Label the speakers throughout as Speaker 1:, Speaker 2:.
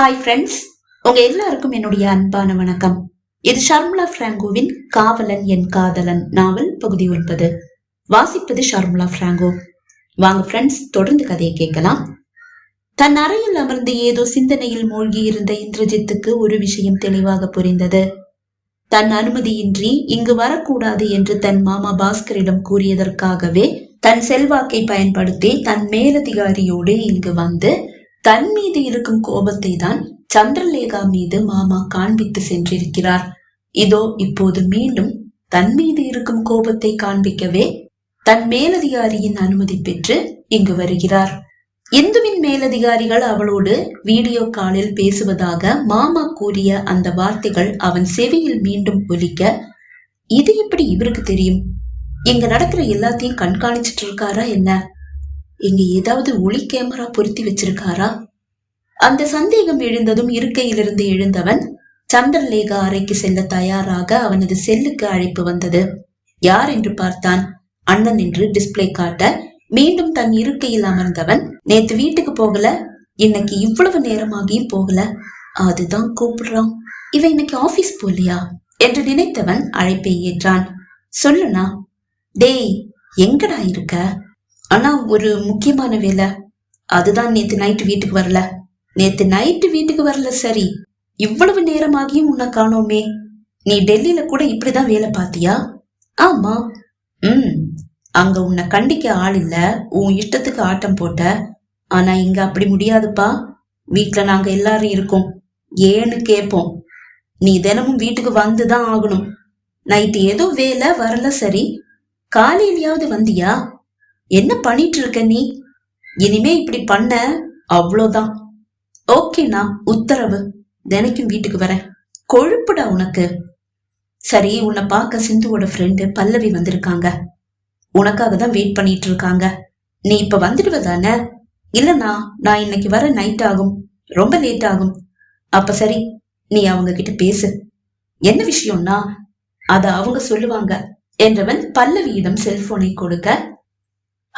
Speaker 1: Hi friends உங்க எல்லாருக்கும் என்னுடைய அன்பான வணக்கம். இது ஷர்முலா பிராங்கோவின் காவலன் என் காதலன் நாவல் பகுதி ஒன்பது. வாசிப்பது ஷர்முலா பிராங்கோ. வாங்க ஃப்ரெண்ட்ஸ் தொடர்ந்து கதையை கேட்கலாம். தன் அறையில் அமர்ந்து ஏதோ சிந்தனையில் மூழ்கி இருந்த இந்திரஜித்துக்கு ஒரு விஷயம் தெளிவாக புரிந்தது. தன் அனுமதியின்றி இங்கு வரக்கூடாது என்று தன் மாமா பாஸ்கரிடம் கூறியதற்காகவே தன் செல்வாக்கை பயன்படுத்தி தன் மேலதிகாரியோடு இங்கு வந்து தன் மீது இருக்கும் கோபத்தை தான் சந்திரலேகா மீது மாமா காண்பித்து சென்றிருக்கிறார். இதோ இப்போது மீண்டும் தன் மீது இருக்கும் கோபத்தை காண்பிக்கவே தன் மேலதிகாரியின் அனுமதி பெற்று இங்கு வருகிறார். இந்துவின் மேலதிகாரிகள் அவளோடு வீடியோ காலில் பேசுவதாக மாமா கூறிய அந்த வார்த்தைகள் அவன் செவியில் மீண்டும் ஒலிக்க இது எப்படி இவருக்கு தெரியும்? இங்க நடக்கிற எல்லாத்தையும் கண்காணிச்சிட்டு இருக்காரா என்ன? இங்க ஏதாவது ஒளி கேமரா பொருத்தி வச்சிருக்காரா? அந்த சந்தேகம் எழுந்ததும் இருக்கையிலிருந்து எழுந்தவன் சந்திரலேகா அறைக்கு செல்ல தயாராக அவனது செல்லுக்கு அழைப்பு வந்தது. யார் என்று பார்த்தான். அண்ணன் என்று டிஸ்பிளே காட்ட மீண்டும் தன் இருக்கையில் அமர்ந்தவன் நேத்து வீட்டுக்கு போகல. இன்னைக்கு இவ்வளவு நேரமாகியும் போகல. அதுதான் கூப்பிடுறான். இவன் இன்னைக்கு ஆபீஸ் போலியா? என்று நினைத்தவன் அழைப்பை ஏற்றான். சொல்லுனா டேய் எங்கடா இருக்க? ஆனா ஒரு முக்கியமான வேலை. அதுதான் நேத்து நைட்டு வீட்டுக்கு வரல. நேத்து நைட்டு வீட்டுக்கு வரல சரி. இவ்வளவு நேரமாகியும் உன்னை காணோமே. நீ டெல்லியில கூட இப்படிதான் வேலை பார்த்தியா? ஆமா. ம். அங்க உன்னை கண்டிக்க ஆள் இல்ல. உன் இஷ்டத்துக்கு ஆட்டம் போட்ட. ஆனா இங்க அப்படி முடியாதுப்பா. வீட்டுல நாங்க எல்லாரும் இருக்கோம். ஏன்னு கேப்போம். நீ தினமும் வீட்டுக்கு வந்துதான் ஆகணும். நைட்டு ஏதோ வேலை வரல சரி. காலையிலயாவது வந்தியா? என்ன பண்ணிட்டு இருக்க நீ? இனிமே இப்படி பண்ண அவ்வளோதான். ஓகேண்ணா உத்தரவு. தினைக்கும் வீட்டுக்கு வரேன். கொழுப்புடா உனக்கு. சரி உன்னை பார்க்க சிந்துவோட ஃப்ரெண்டு பல்லவி வந்திருக்காங்க. உனக்காக தான் வெயிட் பண்ணிட்டு இருக்காங்க நீ இப்ப வந்துடுவ தானே? நான் இன்னைக்கு வர நைட் ஆகும். ரொம்ப லேட் ஆகும். அப்ப சரி நீ அவங்க கிட்ட பேசு. என்ன விஷயம்னா அத அவங்க சொல்லுவாங்க. என்றவன் பல்லவியிடம் செல்போனை கொடுக்க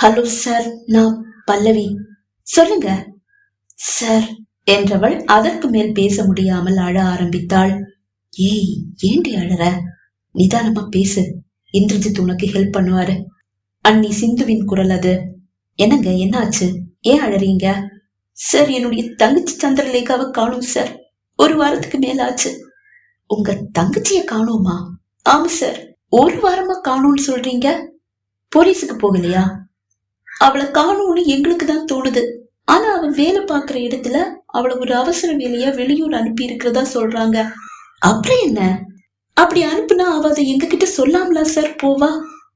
Speaker 1: ஹலோ சார். நான் பல்லவி. சொல்லுங்க. சார் என்றவள் அதற்கு மேல் பேச முடியாமல் அழ ஆரம்பித்தாள். ஏய் ஏண்டி அழற? நிதானமா பேசு. இந்திரஜித் உனக்கு ஹெல்ப் பண்ணுவாரு. அன்னி சிந்துவின் குரல் அது. என்னங்க என்னாச்சு? ஏன் அழறீங்க? சார் என்னுடைய தங்கச்சி சந்திரலேகாவை காணும் சார். ஒரு வாரத்துக்கு மேலாச்சு. உங்க தங்கச்சிய காணோமா? ஆமா சார். ஒரு வாரமா காணும்னு சொல்றீங்க? போலீஸுக்கு போகலையா? அவளை காணும்னு எங்களுக்கு தான் தோணுது. ஆனா அவ வேலை பார்க்குற இடத்துல அவளை ஒரு அவசர வேலையா வெளியூர் அனுப்பி இருக்கிறதா சொல்றாங்க. அப்புறம் என்ன? அப்படி அனுப்புனா அவ அதை எங்ககிட்ட சொல்லாமலா சார் போவா?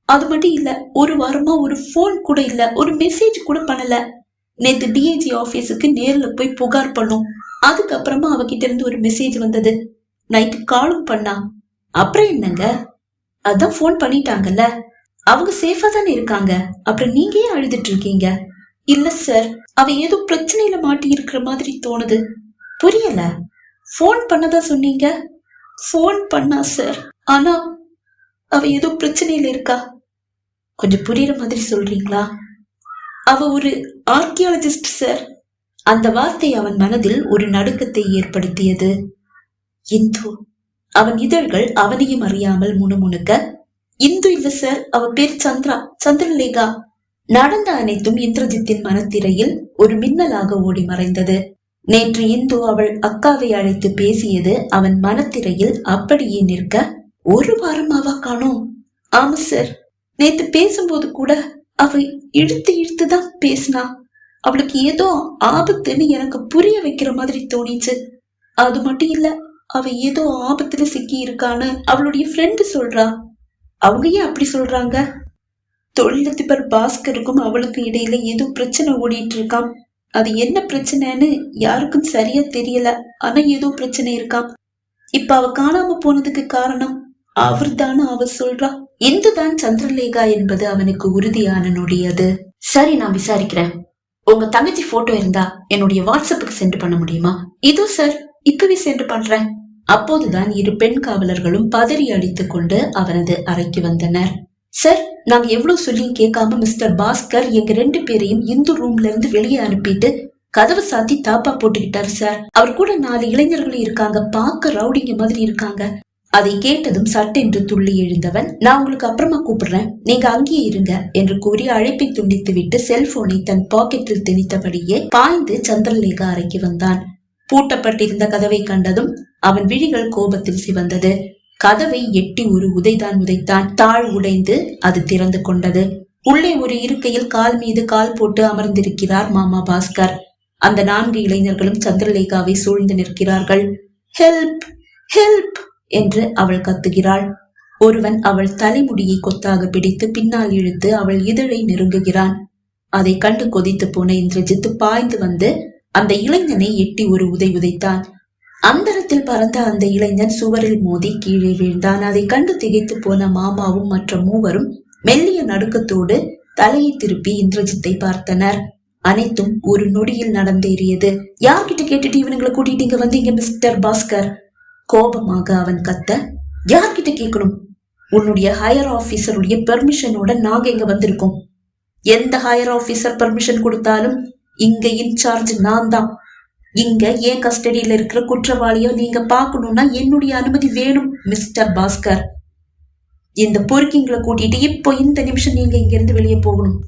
Speaker 1: அது மட்டும் இல்ல ஒரு வாரமா ஒரு ஃபோன் கூட இல்ல ஒரு மெசேஜ் கூட பண்ணல. நேத்து டிஐஜி ஆபீஸுக்கு நேர்ல போய் புகார் பண்ணோம். அதுக்கப்புறமா அவகிட்ட இருந்து ஒரு மெசேஜ் வந்தது. நைட்டு காலும் பண்ணா. அப்புறம் என்னங்க? அதான் ஃபோன் பண்ணிட்டாங்கல்ல. அவங்க சேஃபா தானே இருக்காங்க? அப்புறம் நீங்க ஏன் அழுதுட்டு இருக்கீங்க? இல்ல சார் அவ ஏதோ பிரச்சனையில மாட்டி இருக்கிற மாதிரி தோணுது. புரியல. ஃபோன் பண்ணதா சொன்னீங்க? ஃபோன் பண்ணா சார் ஆனா அவ ஏதோ பிரச்சனையில இருக்கா? கொஞ்சம் புரியுற மாதிரி சொல்றீங்களா? அவ ஒரு ஆர்கியாலஜிஸ்ட் சார் அந்த வார்த்தை அவன் மனதில் ஒரு நடுக்கத்தை ஏற்படுத்தியது. இந்து அவன் இதழ்கள் அவனையும் அறியாமல் முணுமுணுக்க இந்து இல்ல சார் அவ பேர் சந்திரா. சந்திரலேகா. நடந்த அனைத்தும் இந்திரஜித்தின் மனத்திரையில் ஒரு மின்னலாக ஓடி மறைந்தது. நேற்று இந்து அவள் அக்காவை அழைத்து பேசியது அவன் மனத்திரையில் அப்படியே நிற்க ஒரு வாரமாவா காணோம். ஆமா சார். நேத்து பேசும்போது கூட அவ இழுத்து இழுத்து தான் பேசினா. அவளுக்கு ஏதோ ஆபத்துன்னு எனக்கு புரிய வைக்கிற மாதிரி தோணிச்சு. அது மட்டும் இல்ல அவ ஏதோ ஆபத்துல சிக்கி இருக்கான்னு அவளுடைய ஃப்ரெண்டு சொல்றா. அவங்க ஏன் அப்படி சொல்றாங்க? தொழிலதிபர் பாஸ்கருக்கும் அவளுக்கும் இடையில ஏதோ பிரச்சனை ஓடிட்டு இருக்காம் அது என்ன பிரச்சனைன்னு யாருக்கும் சரியா தெரியல. ஆனா ஏதோ பிரச்சனை இருக்காம். இப்ப அவ காணாம போனதுக்கு காரணம் அவர்தான்னு அவ சொல்றா. இந்துதான் சந்திரலேகா என்பது அவனுக்கு உறுதியான நொடியது சரி நான் விசாரிக்கிறேன். உங்க தங்கச்சி போட்டோ இருந்தா என்னுடைய வாட்ஸ்அப்புக்கு சென்ட் பண்ண முடியுமா? இதோ சார் இப்பவே சென்ட் பண்றேன். அப்போதுதான் இரு பெண் காவலர்களும் பதறி அடித்துக் கொண்டு அவனது அறைக்கு வந்தனர். சார் நாங்க எவ்வளவு சொல்லியும் கேட்காம மிஸ்டர் பாஸ்கர் எங்க ரெண்டு பேரையும் இந்து ரூம்ல இருந்து வெளியே அனுப்பிட்டு கதவு சாத்தி தாப்பா போட்டுக்கிட்டாரு சார். அவர் கூட நாலு இளைஞர்கள் இருக்காங்க பார்க்க ரவுடிங்க மாதிரி இருக்காங்க. அதை கேட்டதும் சட்டென்று துள்ளி எழுந்தவன் நான் உங்களுக்கு அப்புறமா கூப்பிடுறேன். நீங்க அங்கேயே இருங்க என்று கூறி அழைப்பை துண்டித்து விட்டு செல்போனை தன் பாக்கெட்டில் திணித்தபடியே பாய்ந்து சந்திரலேகா அறைக்கு வந்தான். பூட்டப்பட்டிருந்த கதவை கண்டதும் அவன் விழிகள் கோபத்தில் சிவந்தது. கதவை எட்டி ஒரு உதைதான் உதைத்தான் தாழ் உடைந்து அது திறந்து கொண்டது. உள்ளே ஒரு இருக்கையில் கால் மீது கால் போட்டு அமர்ந்திருக்கிறார் மாமா பாஸ்கர். அந்த நான்கு இளைஞர்களும் சந்திரலேகாவை சூழ்ந்து நிற்கிறார்கள். ஹெல்ப்! ஹெல்ப்! என்று அவள் கத்துகிறாள். ஒருவன் அவள் தலைமுடியை கொத்தாக பிடித்து பின்னால் இழுத்து அவள் இதழை நெருங்குகிறான். அதை கண்டு கொதித்து போன இந்திரஜித்து பாய்ந்து வந்து அந்த இளைஞனை எட்டி ஒரு உதை உதைத்தான். அந்தரத்தில் பறந்த அந்த இளைஞன் சுவரில் மோதி கீழே வீழ்ந்தான். அதை கண்டு திகைத்து போன மாமாவும் மற்ற மூவரும் மெல்லிய நடுக்கத்தோடு தலையை திருப்பி இந்திரஜித்தை பார்த்தனர். அனைத்தும் ஒரு நொடியில் நடந்தேறியது. யார்கிட்ட கேட்டுட்டு இவனுங்களை கூட்டிட்டு இங்க வந்தீங்க மிஸ்டர் பாஸ்கர்? கோபமாக அவன் கத்த யார்கிட்ட கேட்கணும்? உன்னுடைய ஹையர் ஆபீசருடைய பெர்மிஷனோட நாங்க இங்க வந்திருக்கோம். எந்த ஹையர் ஆபீசர் பெர்மிஷன் கொடுத்தாலும் இங்க இன்சார்ஜ் நான் தான். இங்க என் கஸ்டடியில இருக்கிற குற்றவாளியோ நீங்க பார்க்கணும்னா என்னுடைய அனுமதி வேணும் மிஸ்டர் பாஸ்கர். இந்த பொறுக்கிங்களை கூட்டிட்டு இப்போ இந்த நிமிஷம் நீங்க இங்க இருந்து வெளியே போகணும்.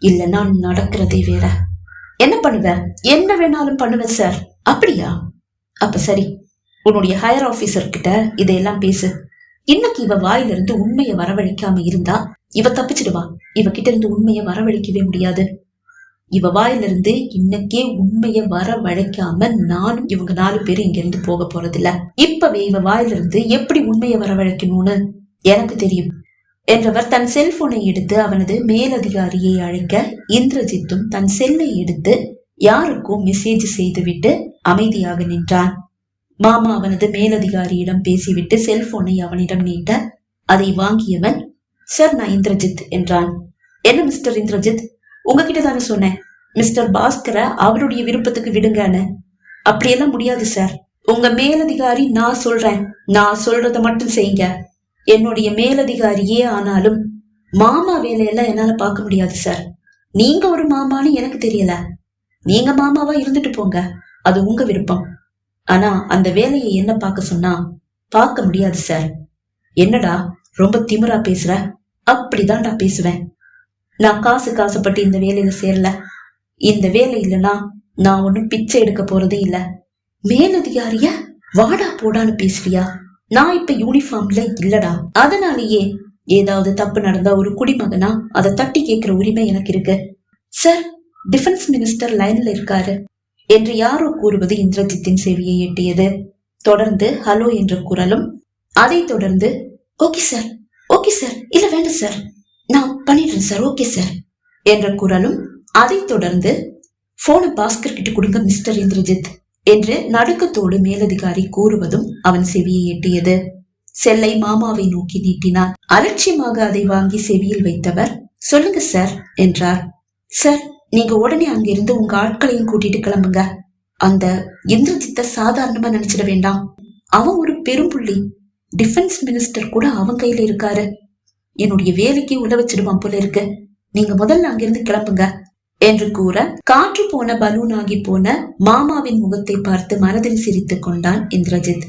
Speaker 1: இல்லைன்னா நடக்கிறதே வேற. என்ன பண்ணுவ? என்ன வேணாலும் பண்ணுவேன் சார் அப்படியா? அப்ப சரி. உன்னுடைய ஹையர் ஆபீசர் கிட்ட இதையெல்லாம் பேசு. இன்னைக்கு இவ வாயில இருந்து உண்மையை வரவழைக்காம இருந்தா இவ தப்பிச்சிடுவா. இவ கிட்ட இருந்து உண்மையை வரவழைக்கவே முடியாது. இவ வாயிலிருந்து இன்னைக்கே உண்மைய வரவழைக்காம நானும் இவங்க நாலு பேரும் இங்க இருந்து போக போறதில்ல. இப்பவே இவ வாயிலிருந்து எப்படி உண்மையை வரவழைக்கணும்னு எனக்கு தெரியும். என்றவர் தன் செல்போனை எடுத்து அவனது மேலதிகாரியை அழைக்க இந்திரஜித்தும் தன் செல்லை எடுத்து யாருக்கும் மெசேஜ் செய்துவிட்டு அமைதியாக நின்றான். மாமா அவனது மேலதிகாரியிடம் பேசிவிட்டு செல்போனை அவனிடம் நீட்ட அதை வாங்கியவன் சார் நான் இந்திரஜித் என்றான். என்ன மிஸ்டர் இந்திரஜித்? உங்ககிட்ட தானே சொன்னேன் மிஸ்டர் பாஸ்கரை அவருடைய விருப்பத்துக்கு விடுங்கன்னு. அப்படியெல்லாம் முடியாது சார். உங்க மேலதிகாரி நான் சொல்றேன். நான் சொல்றத மட்டும் செய்யுங்க. என்னுடைய மேலதிகாரியே ஆனாலும் மாமா வேலையெல்லாம் என்னால பார்க்க முடியாது சார். நீங்க ஒரு மாமான்னு எனக்கு தெரியல. நீங்க மாமாவா இருந்துட்டு போங்க. அது உங்க விருப்பம். ஆனா அந்த வேலையை என்ன பார்க்க சொன்னா பார்க்க முடியாது சார். என்னடா ரொம்ப திமிரா பேசுற? அப்படிதான்டா பேசுவேன். நான் காசு காசுப்பட்டு இந்த வேலையில சேரல. இந்த வேலை இல்லைன்னா நான் ஒன்னும் பிச்சை எடுக்க போறதே இல்ல. மேலதிகாரிய வாடா போடான்னு பேசுறியா? நான் இப்ப யூனிஃபார்ம்ல இல்லடா. அதனாலேயே ஏதாவது தப்பு நடந்தா ஒரு குடிமகனா அதை தட்டி கேட்கிற உரிமை எனக்கு இருக்கு. சார் டிஃபென்ஸ் மினிஸ்டர் லைன்ல இருக்காரு. என்று யாரோ கூறுவது இந்திரஜித்தின் செவியை எட்டியது. தொடர்ந்து ஹலோ என்ற குரலும் அதைத் தொடர்ந்து ஓகே சார் ஓகே சார் இல்ல வேண்டாம் சார். நான் பண்ணிடுறேன் சார் ஓகே சார் என்ற குரலும் அதைத் தொடர்ந்து போனை பாஸ்கர் கிட்ட கொடுங்க மிஸ்டர் இந்திரஜித் என்று நடுக்கத்தோடு மேலதிகாரி கூறுவதும் அவன் செவியை எட்டியது. செல்லை மாமாவை நோக்கி நீட்டினான். அலட்சியமாக அதை வாங்கி செவியில் வைத்தவர் சொல்லுங்க சார் என்றார். சார் நீங்க உடனே அங்கிருந்து உங்க ஆட்களையும் கூட்டிட்டு கிளம்புங்க. அந்த இந்திரஜித்த சாதாரணமா நினைச்சிட வேண்டாம். அவன் ஒரு பெரும்புள்ளி. டிஃபென்ஸ் மினிஸ்டர் கூட அவன் கையில இருக்காரு. என்னுடைய வேலைக்கு உள்ள வச்சிடுவான் போல இருக்கு. நீங்க முதல்ல அங்கிருந்து கிளம்புங்க. என்று கூற காற்று போன பலூன் ஆகி போன மாமாவின் முகத்தை பார்த்து மனதில் சிரித்துக் கொண்டான் இந்திரஜித்.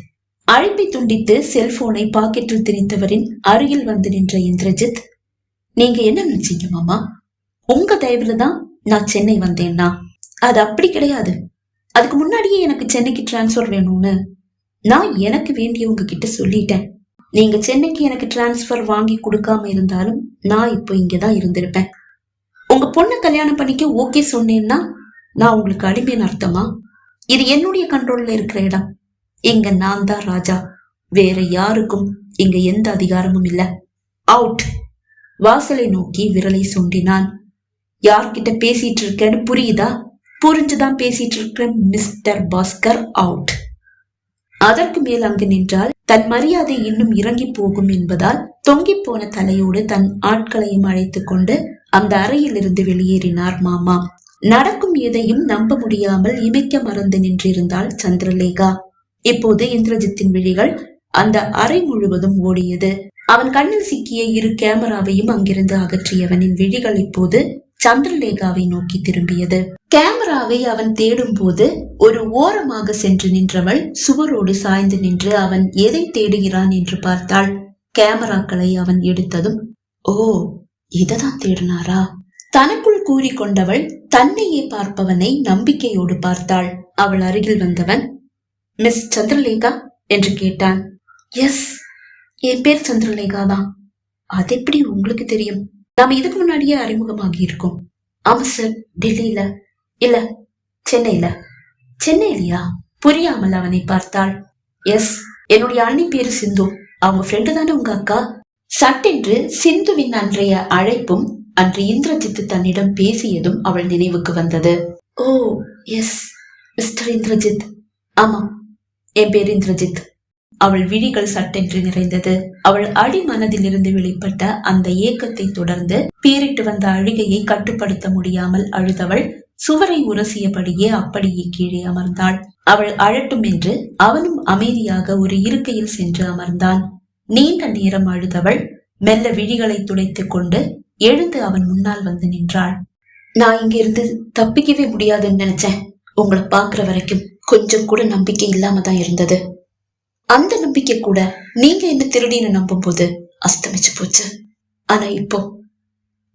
Speaker 1: அழைப்பை துண்டித்து செல்போனை பாக்கெட்டில் திணித்தவரின் அருகில் வந்து நின்ற இந்திரஜித் நீங்க என்ன நினைச்சீங்க மாமா? உங்க தயவுல தான் நான் சென்னை வந்தேன்னா? அது அப்படி கிடையாது. அதுக்கு முன்னாடியே எனக்கு சென்னைக்கு டிரான்ஸ்ஃபர் வேணும்னு. நான் எனக்கு வேண்டியவங்க கிட்ட சொல்லிட்டேன். நீங்க சென்னைக்கு எனக்கு டிரான்ஸ்ஃபர் வாங்கி கொடுக்காம இருந்தாலும் நான் இப்போ இங்கதான் இருந்திருப்பேன். உங்க பொண்ணை கல்யாணம் பண்ணிக்க ஓகே சொன்னேன்னா நான் உங்களுக்கு அடிமையின் அர்த்தமா? இது என்னுடைய கண்ட்ரோல்ல இருக்கிற இடம். இங்க நான் தான் ராஜா. வேற யாருக்கும் இங்க எந்த அதிகாரமும் இல்ல. அவுட் வாசலை நோக்கி விரலை சுண்டினான். யார்கிட்ட பேசிட்டு இருக்கேன்னு புரியுதா? புரிஞ்சுதான் பேசிட்டு இருக்கேன் மிஸ்டர் பாஸ்கர். அவுட் அதற்கு மேல் அங்கு நின்றால் தன் மரியாதை இன்னும் இறங்கி போகும் என்பதால் தொங்கி போன தலையோடு தன் ஆட்களையும் அழைத்து கொண்டு அந்த அறையிலிருந்து வெளியேறினார் மாமா. நடக்கும் எதையும் நம்ப முடியாமல் இமைக்க மறந்து நின்றிருந்தாள் சந்திரலேகா. இப்போது இந்திரஜித்தின் விழிகள் அந்த அறை முழுவதும் ஓடியது. அவன் கண்ணில் சிக்கிய இரு கேமராவையும் அங்கிருந்து அகற்றியவனின் விழிகள் இப்போது சந்திரலேகாவை நோக்கி திரும்பியது. கேமராவை அவன் தேடும் போது ஒரு ஓரமாக சென்று நின்றவள் சுவரோடு சாய்ந்து நின்று அவன் எதை தேடுகிறான் என்று பார்த்தாள். கேமராக்களை அவன் எடுத்ததும் ஓ இததான் தேடினாரா? தனக்குள் கூறிக்கொண்டவள் தன்னையே பார்ப்பவனை நம்பிக்கையோடு பார்த்தாள். அவள் அருகில் வந்தவன் மிஸ் சந்திரலேகா? என்று கேட்டான். எஸ் என் பேர் சந்திரலேகா தான். அது எப்படி உங்களுக்கு தெரியும்? நாம இதுக்கு முன்னாடியே அறிமுகமாகி இருக்கோம்? ஆமா சார் டெல்லியில இல்ல சென்னையில. சென்னையிலயா? புரியாமல் அவனை பார்த்தாள். எஸ் என்னுடைய அண்ணி பேரு சிந்து. அவங்க ஃப்ரெண்டு தானே உங்க அக்கா? சட்டென்று சிந்துவின் அன்றைய அழைப்பும் அன்று இந்திரஜித்து தன்னிடம் பேசியதும் அவள் நினைவுக்கு வந்தது. Oh yes mister Indrajit. ஆமா என் பேர் இந்திரஜித். அவள் விழிகள் சட்டென்று நிறைந்தது. அவள் அடிமனதிலிருந்து வெளிப்பட்ட அந்த ஏக்கத்தை தொடர்ந்து பீறிட்டு வந்த அழுகையை கட்டுப்படுத்த முடியாமல் அழுதவள் சுவரை உரசியபடியே அப்படியே கீழே அமர்ந்தாள். அவள் அழட்டும் என்று அவனும் அமைதியாக ஒரு இருக்கையில் சென்று அமர்ந்தான். நீண்ட நேரம் அழுதவள் மெல்ல விழிகளை துடைத்துக் கொண்டு எழுந்து அவன் முன்னால் வந்து நின்றாள். நான் இங்கிருந்து தப்பிக்கவே முடியாதுன்னு நினைச்சேன். உங்களை பாக்குற வரைக்கும் கொஞ்சம் கூட நம்பிக்கை இல்லாம தான் இருந்தது. அந்த நம்பிக்கை கூட நீங்க என்ன திருடின்னு நம்பும் போது அஸ்தமிச்சு போச்சு. ஆனா இப்போ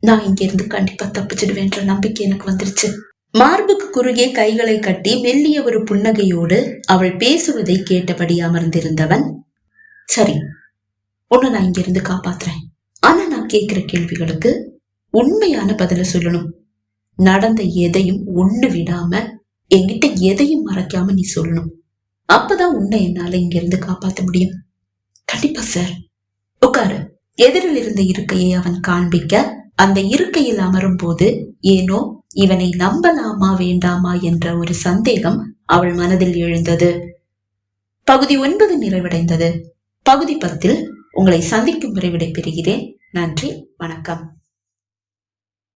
Speaker 1: நான் இங்க இருந்து கண்டிப்பா தப்பிச்சிடுவேன்ற நம்பிக்கை எனக்கு வந்துருச்சு. மார்புக்கு குறுகே கைகளை கட்டி மெல்லிய ஒரு புன்னகையோடு அவள் பேசுவதை கேட்டபடி அமர்ந்திருந்தவன் சரி உன்னை நான் இங்க இருந்து காப்பாத்துறேன். ஆனா நான் கேட்கிற கேள்விகளுக்கு உண்மையான பதில சொல்லணும். நடந்த எதையும் ஒண்ணு விடாம என்கிட்ட எதையும் மறைக்காம நீ சொல்லணும். அப்பதான் உன்னை என்னால இங்க இருந்து காப்பாத்த முடியும். கண்டிப்பா சார் உட்காரு. எதிரில் இருந்த இருக்கையை அவன் காண்பிக்க அந்த இருக்கையில் அமரும் போது ஏனோ இவனை நம்பலாமா வேண்டாமா என்ற ஒரு சந்தேகம் அவள் மனதில் எழுந்தது. பகுதி ஒன்பது நிறைவடைந்தது. பகுதி பத்தில் உங்களை சந்திக்கும் வரை விடைபெறுகிறேன். நன்றி வணக்கம்.